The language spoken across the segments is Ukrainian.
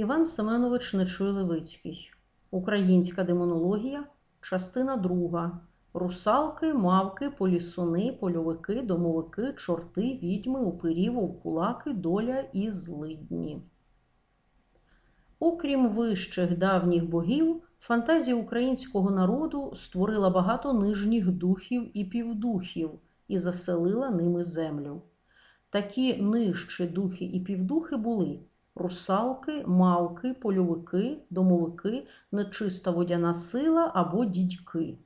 Іван Семенович Нечуй Левицький. Українська демонологія, частина друга. Русалки, мавки, полісуни, польовики, домовики, чорти, відьми, упирі, вовкулаки, доля і злидні. Окрім вищих давніх богів, фантазія українського народу створила багато нижніх духів і півдухів і заселила ними землю. Такі нижчі духи і півдухи були русалки, мавки, польовики, домовики, нечиста водяна сила або дідьки.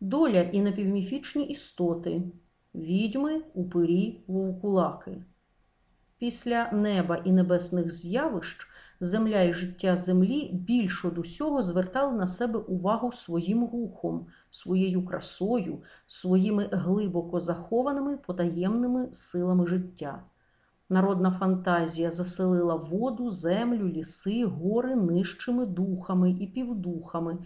Доля і напівміфічні істоти, відьми, упирі, вовкулаки. Після неба і небесних з'явищ земля і життя землі більш од усього звертали на себе увагу своїм рухом, своєю красою, своїми глибоко захованими потаємними силами життя. Народна фантазія заселила воду, землю, ліси, гори нижчими духами і півдухами,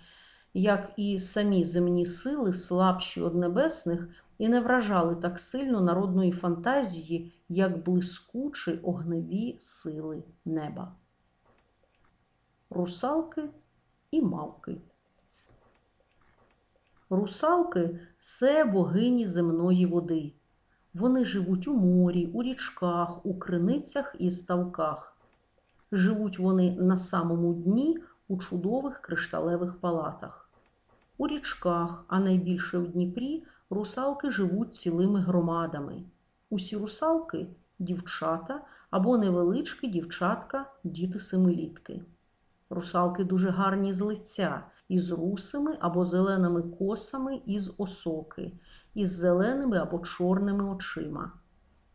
як і самі земні сили, слабші од небесних, і не вражали так сильно народної фантазії, як блискучі огневі сили неба. Русалки і мавки. Русалки це богині земної води. Вони живуть у морі, у річках, у криницях і ставках. Живуть вони на самому дні у чудових кришталевих палатах. У річках, а найбільше в Дніпрі, русалки живуть цілими громадами. Усі русалки дівчата або невеличкі дівчатка, діти семилітки. Русалки дуже гарні з лиця, із русими або зеленими косами із осоки, із зеленими або чорними очима.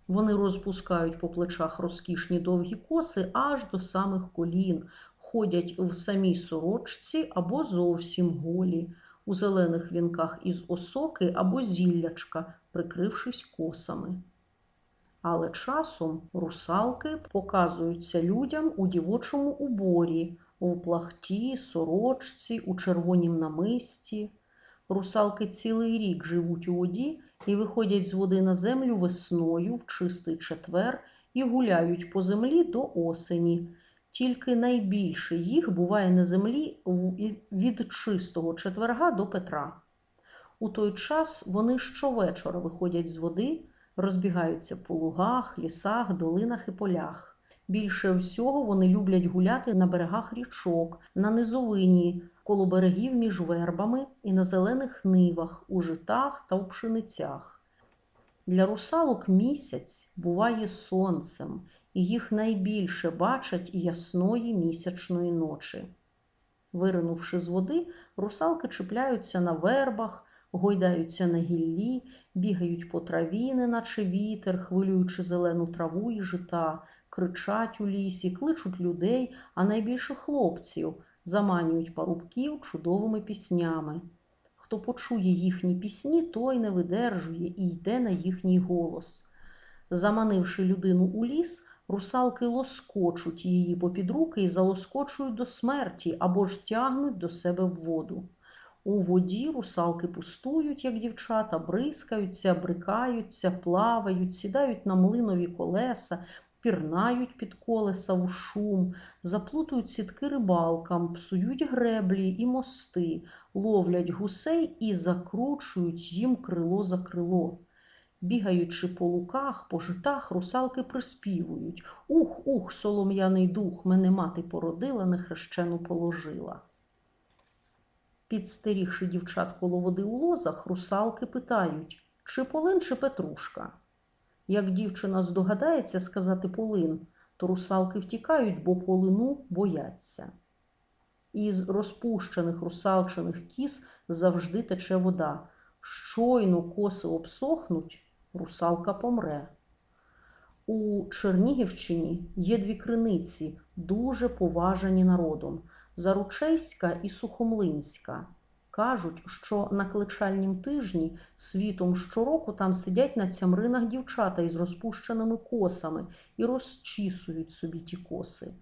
Вони розпускають по плечах розкішні довгі коси аж до самих колін, ходять в самій сорочці або зовсім голі, у зелених вінках із осоки або зіллячка, прикрившись косами. Але часом русалки показуються людям у дівочому уборі, у плахті, сорочці, у червонім намисті. Русалки цілий рік живуть у воді і виходять з води на землю весною в чистий четвер і гуляють по землі до осені. Тільки найбільше їх буває на землі від чистого четверга до Петра. У той час вони щовечора виходять з води, розбігаються по лугах, лісах, долинах і полях. Більше всього вони люблять гуляти на берегах річок, на низовині, коло берегів між вербами і на зелених нивах, у житах та в пшеницях. Для русалок місяць буває сонцем, і їх найбільше бачать ясної місячної ночі. Виринувши з води, русалки чіпляються на вербах, гойдаються на гіллі, бігають по траві, неначе вітер, хвилюючи зелену траву і жита, кричать у лісі, кличуть людей, а найбільше хлопців, заманюють парубків чудовими піснями. Хто почує їхні пісні, той не видержує і йде на їхній голос. Заманивши людину у ліс, русалки лоскочуть її попід руки і залоскочують до смерті або ж тягнуть до себе в воду. У воді русалки пустують, як дівчата, бризкаються, брикаються, плавають, сідають на млинові колеса, пірнають під колеса в шум, заплутують сітки рибалкам, псують греблі і мости, ловлять гусей і закручують їм крило за крило. Бігаючи по луках, по житах, русалки приспівують Ух, ух, солом'яний дух, мене мати породила, нехрещену положила. Підстерігши дівчат коло води у лозах, русалки питають, чи полин, чи петрушка. Як дівчина здогадається сказати полин, то русалки втікають, бо полину бояться. Із розпущених русалчиних кіс завжди тече вода. Щойно коси обсохнуть, русалка помре. У Чернігівщині є дві криниці, дуже поважані народом Заручейська і Сухомлинська. Кажуть, що на кличальнім тижні світом щороку там сидять на цямринах дівчата із розпущеними косами і розчісують собі ті коси.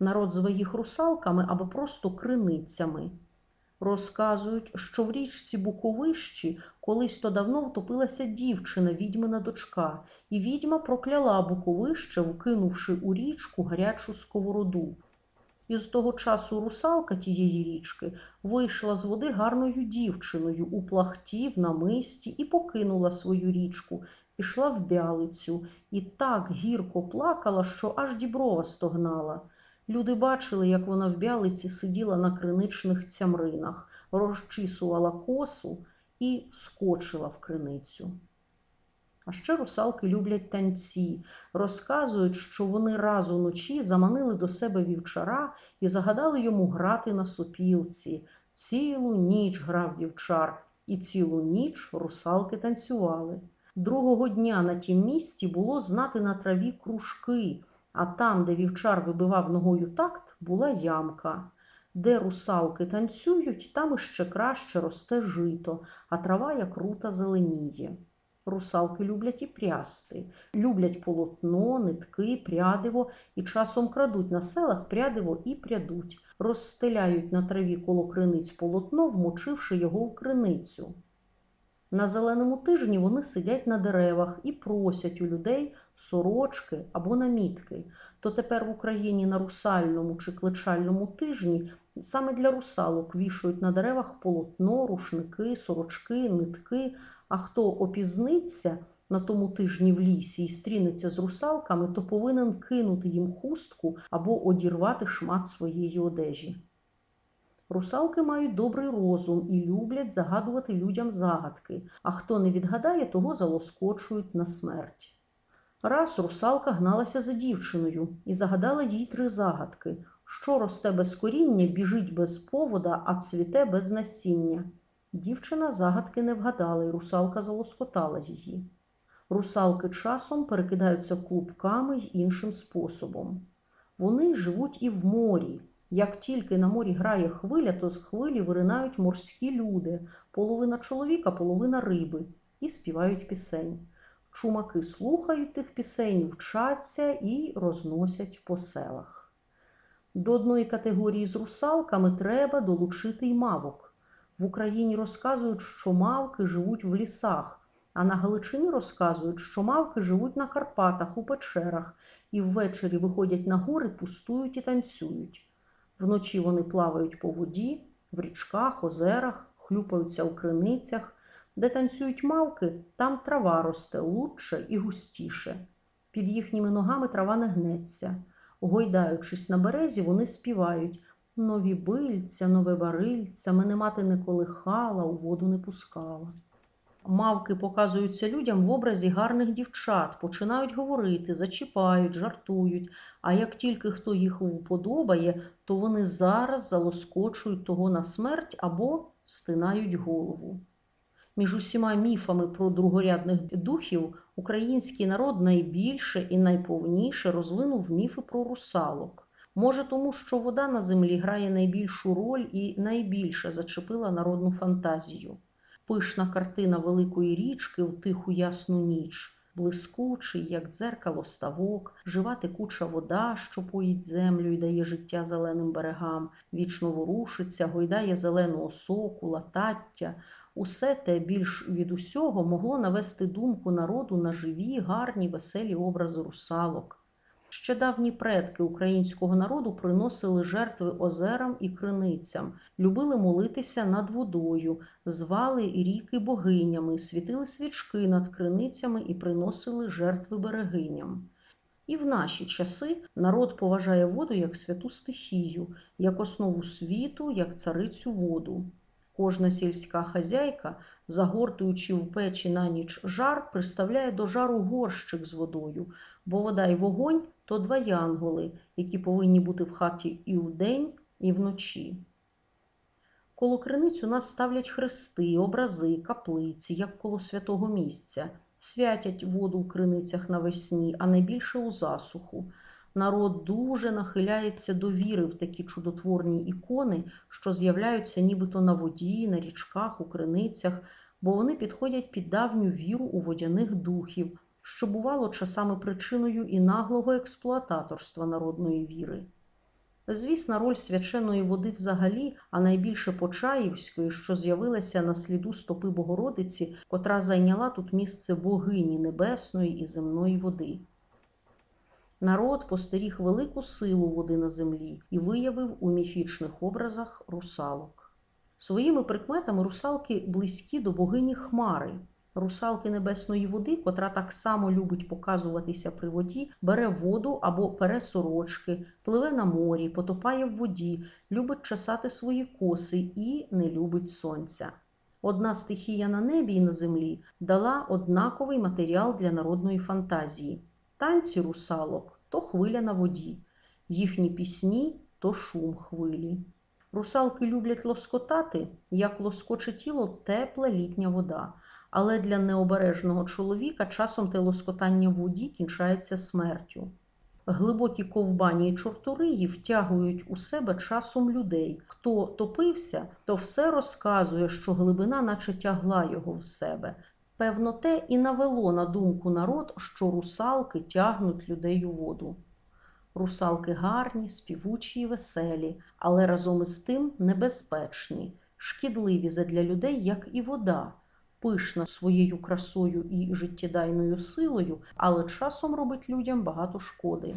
Народ зве їх русалками або просто криницями. Розказують, що в річці Буковищі колись то давно втопилася дівчина, відьмина дочка, і відьма прокляла Буковище, вкинувши у річку гарячу сковороду. І з того часу русалка тієї річки вийшла з води гарною дівчиною у плахті, в намисті і покинула свою річку, пішла в бялицю і так гірко плакала, що аж діброва стогнала. Люди бачили, як вона в бялиці сиділа на криничних цямринах, розчісувала косу і скочила в криницю. А ще русалки люблять танці, розказують, що вони раз уночі заманили до себе вівчара і загадали йому грати на сопілці. Цілу ніч грав вівчар, і цілу ніч русалки танцювали. Другого дня на тім місці було знати на траві кружки, а там, де вівчар вибивав ногою такт, була ямка. Де русалки танцюють, там іще краще росте жито, а трава як рута зеленіє. Русалки люблять і прясти, люблять полотно, нитки, прядиво і часом крадуть на селах прядиво і прядуть, розстеляють на траві коло криниць полотно, вмочивши його в криницю. На зеленому тижні вони сидять на деревах і просять у людей сорочки або намітки. То тепер в Україні на русальному чи кличальному тижні саме для русалок вішають на деревах полотно, рушники, сорочки, нитки. А хто опізниться на тому тижні в лісі і стрінеться з русалками, то повинен кинути їм хустку або одірвати шмат своєї одежі. Русалки мають добрий розум і люблять загадувати людям загадки, а хто не відгадає, того залоскочують на смерть. Раз русалка гналася за дівчиною і загадала їй три загадки що росте без коріння, біжить без повода, а цвіте без насіння. Дівчина загадки не вгадала, і русалка залоскотала її. Русалки часом перекидаються клубками й іншим способом. Вони живуть і в морі. Як тільки на морі грає хвиля, то з хвилі виринають морські люди, половина чоловіка, половина риби, і співають пісень. Чумаки слухають тих пісень, вчаться і розносять по селах. До одної категорії з русалками треба долучити й мавок. В Україні розказують, що мавки живуть в лісах, а на Галичині розказують, що мавки живуть на Карпатах, у печерах, і ввечері виходять на гори, пустують і танцюють. Вночі вони плавають по воді, в річках, озерах, хлюпаються у криницях. Де танцюють мавки, там трава росте лучше і густіше. Під їхніми ногами трава не гнеться. Гойдаючись на березі, вони співають Нові бильця, нове барильця, мене мати не колихала, у воду не пускала. Мавки показуються людям в образі гарних дівчат, починають говорити, зачіпають, жартують. А як тільки хто їх уподобає, то вони зараз залоскочують того на смерть або стинають голову. Між усіма міфами про другорядних духів український народ найбільше і найповніше розвинув міфи про русалок. Може, тому що вода на землі грає найбільшу роль і найбільше зачепила народну фантазію. Пишна картина великої річки в тиху ясну ніч, блискучий, як дзеркало ставок, жива текуча вода, що поїть землю і дає життя зеленим берегам, вічно ворушиться, гойдає зелену осоку, латаття. Усе те більш від усього могло навести думку народу на живі, гарні, веселі образи русалок. Ще давні предки українського народу приносили жертви озерам і криницям, любили молитися над водою, звали ріки богинями, світили свічки над криницями і приносили жертви берегиням. І в наші часи народ поважає воду як святу стихію, як основу світу, як царицю воду. Кожна сільська хазяйка, загортуючи в печі на ніч жар, приставляє до жару горщик з водою, бо вода і вогонь то два янголи, які повинні бути в хаті і вдень, і вночі. Коло криниць у нас ставлять хрести, образи, каплиці, як коло святого місця, святять воду в криницях навесні, а найбільше у засуху. Народ дуже нахиляється до віри в такі чудотворні ікони, що з'являються нібито на воді, на річках, у криницях, бо вони підходять під давню віру у водяних духів, що бувало часами причиною і наглого експлуататорства народної віри. Звісна роль свяченої води взагалі, а найбільше Почаївської, що з'явилася на сліду стопи Богородиці, котра зайняла тут місце богині небесної і земної води. Народ постеріг велику силу води на землі і виявив у міфічних образах русалок. Своїми прикметами русалки близькі до богині Хмари. Русалки небесної води, котра так само любить показуватися при воді, бере воду або пере сорочки, пливе на морі, потопає в воді, любить чесати свої коси і не любить сонця. Одна стихія на небі і на землі дала однаковий матеріал для народної фантазії. Танці русалок то хвиля на воді, їхні пісні то шум хвилі. Русалки люблять лоскотати, як лоскоче тіло тепла літня вода. Але для необережного чоловіка часом те лоскотання в воді кінчається смертю. Глибокі ковбані і чортуриї втягують у себе часом людей. Хто топився, то все розказує, що глибина наче тягла його в себе. Певно, те і навело на думку народ, що русалки тягнуть людей у воду. Русалки гарні, співучі і веселі, але разом із тим небезпечні, шкідливі задля людей, як і вода, пишна своєю красою і життєдайною силою, але часом робить людям багато шкоди.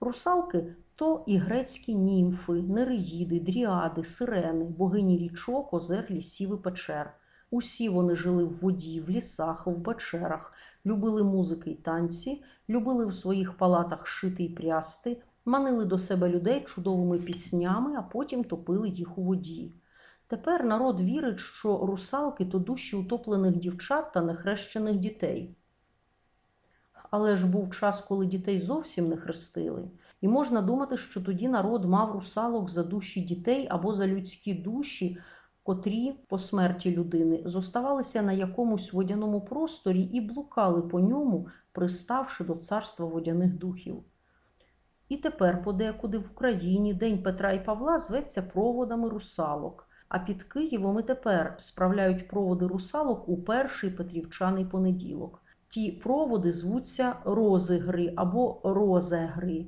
Русалки то і грецькі німфи, нереїди, дріади, сирени, богині річок, озер, лісів і печер. Усі вони жили в воді, в лісах, в печерах, любили музики й танці, любили в своїх палатах шити й прясти, манили до себе людей чудовими піснями, а потім топили їх у воді. Тепер народ вірить, що русалки то душі утоплених дівчат та нехрещених дітей. Але ж був час, коли дітей зовсім не хрестили, і можна думати, що тоді народ мав русалок за душі дітей або за людські душі, котрі по смерті людини зоставалися на якомусь водяному просторі і блукали по ньому, приставши до царства водяних духів. І тепер подекуди в Україні День Петра і Павла зветься проводами русалок. А під Києвом і тепер справляють проводи русалок у перший петрівчаний понеділок. Ті проводи звуться розигри або розегри.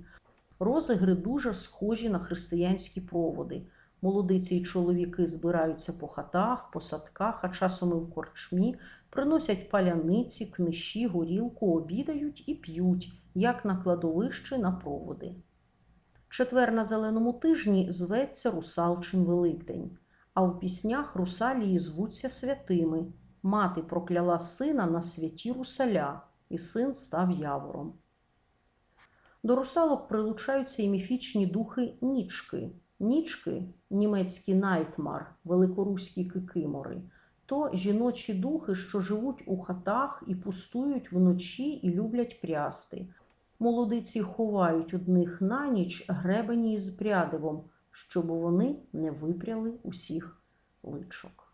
Розигри дуже схожі на християнські проводи. Молодиці й чоловіки збираються по хатах, по садках, а часом і в корчмі, приносять паляниці, книжі, горілку, обідають і п'ють, як на кладовищі на проводи. Четвер на зеленому тижні зветься Русалчин Великдень, а в піснях русалії звуться святими. Мати прокляла сина на святі русаля, і син став явором. До русалок прилучаються і міфічні духи нічки. Нічки, німецькі найтмар, великоруські кикимори, то жіночі духи, що живуть у хатах і пустують вночі і люблять прясти. Молодиці ховають одних на ніч гребені із прядивом, щоб вони не випряли усіх личок.